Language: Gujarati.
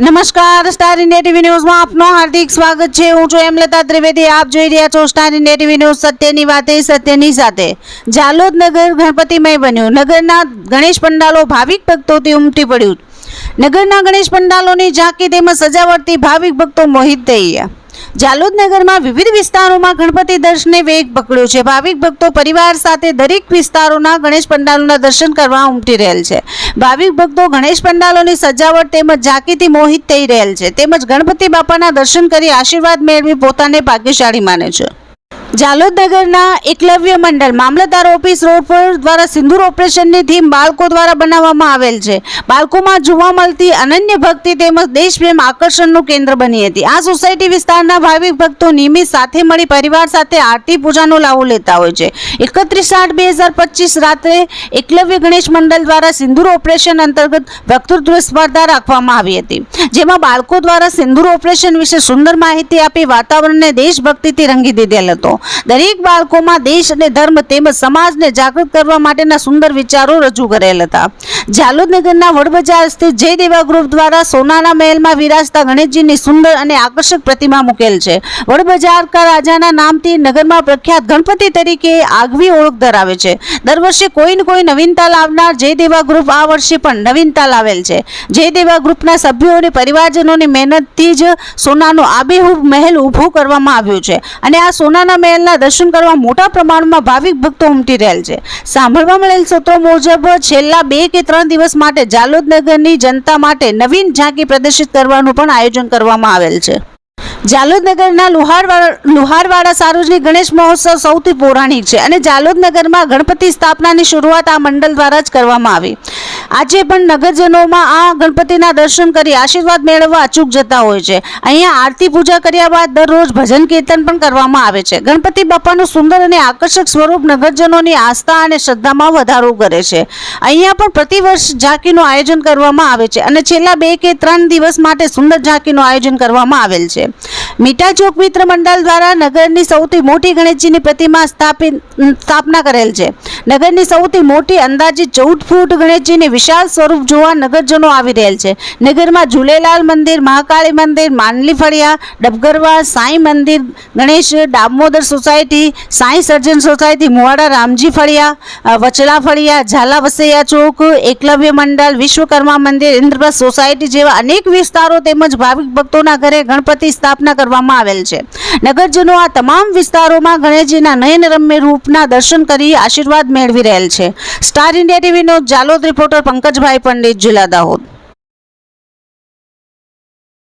નમસ્કાર સ્ટાર ઇન્ડિયા ટીવી ન્યૂઝમાં આપનું હાર્દિક સ્વાગત છે. હું છું એમલતા ત્રિવેદી. આપ જોઈ રહ્યા છો સ્ટાર ઇન્ડિયા ટીવી ન્યૂઝ સત્યની વાતે, સત્યની સાથે. જાલોદ નગર ગણપતિમય બન્યું. નગરના ગણેશ પંડાલો ભાવિક ભક્તોથી ઉમટી પડ્યું. નગરના ગણેશ પંડાલોની ઝાંકી તેમજ સજાવટથી ભાવિક ભક્તો મોહિત થઈ ગયા. જાલોદ નગરમાં વિવિધ વિસ્તારોમાં ગણપતિ દર્શને વેગ પકડ્યો છે. ભાવિક ભક્તો પરિવાર સાથે દરેક વિસ્તારોના ગણેશ પંડાલોના દર્શન કરવા ઉમટી રહેલ છે. ભાવિક ભક્તો ગણેશ પંડાલોની સજાવટ તેમજ ઝાંકીથી મોહિત થઈ રહેલ છે. તેમજ ગણપતિ બાપાના દર્શન કરી આશીર્વાદ મેળવી પોતાને ભાગ્યશાળી માને છે. જાલોદ નગરના એકલવ્ય મંડળ મામલતદાર ઓફિસ રોડ પર દ્વારા સિંદૂર ઓપરેશનની થીમ બાળકો દ્વારા બનાવવામાં આવેલ છે. બાળકોમાં જોવા મળતી અનન્ય ભક્તિ તેમજ દેશપ્રેમ આકર્ષણનું કેન્દ્ર બની હતી. આ સોસાયટી વિસ્તારના ભાવિક ભક્તો નિયમિત સાથે મળી પરિવાર સાથે આરતી પૂજાનો લાવો લેતા હોય છે. એકત્રીસ આઠ બે હજાર પચીસ રાત્રે એકલવ્ય ગણેશ મંડળ દ્વારા સિંદૂર ઓપરેશન અંતર્ગત વક્તૃત્વ સ્પર્ધા રાખવામાં આવી હતી. જેમાં બાળકો દ્વારા સિંદૂર ઓપરેશન વિશે સુંદર માહિતી આપી વાતાવરણને દેશભક્તિથી રંગી દીધેલ હતો. દરેક બાળકોમાં દેશ અને ધર્મ તેમજ સમાજને જાગૃત કરવા માટેના સુંદર વિચારો રજૂ કરેલ હતા. જાલોદનગરના વડબજાર સ્થિત જય દેવા ગ્રુપ દ્વારા સોનાના મહેલમાં વિરાજતા ગણેશજીની સુંદર અને આકર્ષક પ્રતિમા મૂકેલ છે. વડબજાર કા રાજાના નામથી નગરમાં પ્રખ્યાત ગણપતિ તરીકે આગવી ઓળખ ધરાવે છે. દર વર્ષે કોઈ ને કોઈ નવીનતા લાવનાર જય દેવા ગ્રુપ આ વર્ષે પણ નવીનતા લાવેલ છે. જય દેવા ગ્રુપના સભ્યો અને પરિવારજનોની મહેનતથી જ સોનાનો આબેહૂબ મહેલ ઊભો કરવામાં આવ્યો છે. અને આ સોનાના મહેલના દર્શન કરવા મોટા પ્રમાણમાં ભાવિક ભક્તો ઉમટી રહેલ છે. સાંભળવા મળેલ સૂત્રો મુજબ છેલ્લા બે કે ત્રણ દિવસ માટે જાલોદ નગરની જનતા માટે નવીન ઝાંકી પ્રદર્શિત કરવાનું પણ આયોજન કરવામાં આવેલ છે. જાલોદ નગરના લુહારવાડા લુહારવાડા સાર્વજનિક ગણેશ મહોત્સવ સૌથી પૌરાણિક છે અને જાલોદનગરમાં ગણપતિ સ્થાપનાની શરૂઆત આ મંડળ દ્વારા જ કરવામાં આવી. આજે પણ નગરજનોમાં આ ગણપતિના દર્શન કરી આશીર્વાદ મેળવવા અચૂક જતા હોય છે. અહીંયા આરતી પૂજા કર્યા બાદ દરરોજ ભજન કીર્તન પણ કરવામાં આવે છે. ગણપતિ બાપાનું સુંદર અને આકર્ષક સ્વરૂપ નગરજનોની આસ્થા અને શ્રદ્ધામાં વધારો કરે છે. અહીંયા પણ પ્રતિવર્ષ ઝાંકીનું આયોજન કરવામાં આવે છે અને છેલ્લા બે કે ત્રણ દિવસ માટે સુંદર ઝાંકીનું આયોજન કરવામાં આવેલ છે. મીઠા ચોક મિત્ર મંડળ દ્વારા નગરની સૌથી મોટી ગણેશજીની પ્રતિમા સ્થાપના કરેલ છે. નગરની સૌથી મોટી અંદાજે ચૌદ ફૂટ ગણેશજીની વિશાળ સ્વરૂપ જોવા નગરજનો આવી રહેલ છે. નગરમાં ઝૂલેલાલ મંદિર, મહાકાળી મંદિર, માનલી ફળિયા ડબગરવા સાંઈ મંદિર, ગણેશ દામોદર સોસાયટી, સાંઈ સર્જન સોસાયટી, મુવાડા રામજી ફળિયા વચલા ફળિયા, ઝાલા વસૈયા ચોક, એકલવ્ય મંડળ, વિશ્વકર્મા મંદિર, ઇન્દ્રપ્રસ્થ સોસાયટી જેવા અનેક વિસ્તારો તેમજ ભાવિક ભક્તોના ઘરે ગણપતિ કરવામાં આવેલ છે. નગરજનો આ તમામ વિસ્તારોમાં ગણેશજીના નયનરમ્ય રૂપના દર્શન કરી આશીર્વાદ મેળવી રહેલ છે. સ્ટાર ઇન્ડિયા ટીવીનો જાલોદ રિપોર્ટર પંકજભાઈ પંડિત, જિલ્લા દાહોદ.